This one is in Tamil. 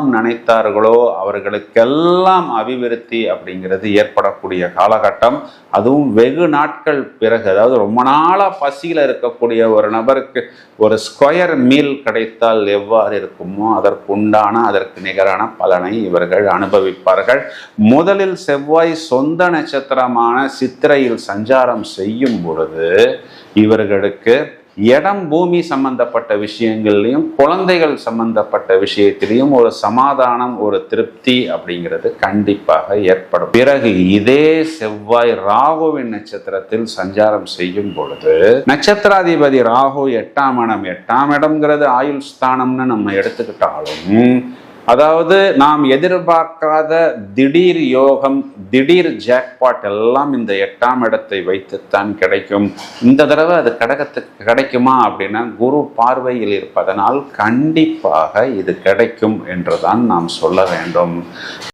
நினைத்தார்களோ அவர்களுக்கெல்லாம் அபிவிருத்தி அப்படிங்கிறது ஏற்படக்கூடிய காலகட்டம். அதுவும் வெகு நாட்கள் பிறகு அதாவது ரொம்ப நாளாக பசியில் இருக்கக்கூடிய ஒரு நபருக்கு ஒரு ஸ்கொயர் மீல் கிடைத்தால் எவ்வாறு இருக்குமோ அதற்குண்டான அதற்கு நிகரான பலனை இவர்கள் அனுபவிப்பார்கள். முதலில் செவ்வாய் சொந்த நட்சத்திரமான சித்திரையில் சஞ்சாரம் செய்யும் பொழுது இவர்களுக்கு இடம் பூமி சம்பந்தப்பட்ட விஷயங்கள்லையும் குழந்தைகள் சம்பந்தப்பட்ட விஷயத்திலையும் ஒரு சமாதானம் ஒரு திருப்தி அப்படிங்கிறது கண்டிப்பாக ஏற்படும். பிறகு இதே செவ்வாய் ராகுவின் நட்சத்திரத்தில் சஞ்சாரம் செய்யும் பொழுது நட்சத்திராதிபதி ராகு எட்டாம் இடம். எட்டாம் இடம்ங்கிறது ஆயுள் ஸ்தானம்னு நம்ம எடுத்துக்கிட்டாலும் அதாவது நாம் எதிர்பார்க்காத திடீர் யோகம் திடீர் ஜாக்பாட் எல்லாம் இந்த எட்டாம் இடத்தை வைத்துத்தான் கிடைக்கும். இந்த தடவை அது கடகத்துக்கு கிடைக்குமா அப்படின்னா குரு பார்வையில் இருப்பதனால் கண்டிப்பாக இது கிடைக்கும் என்றுதான் நாம் சொல்ல வேண்டும்.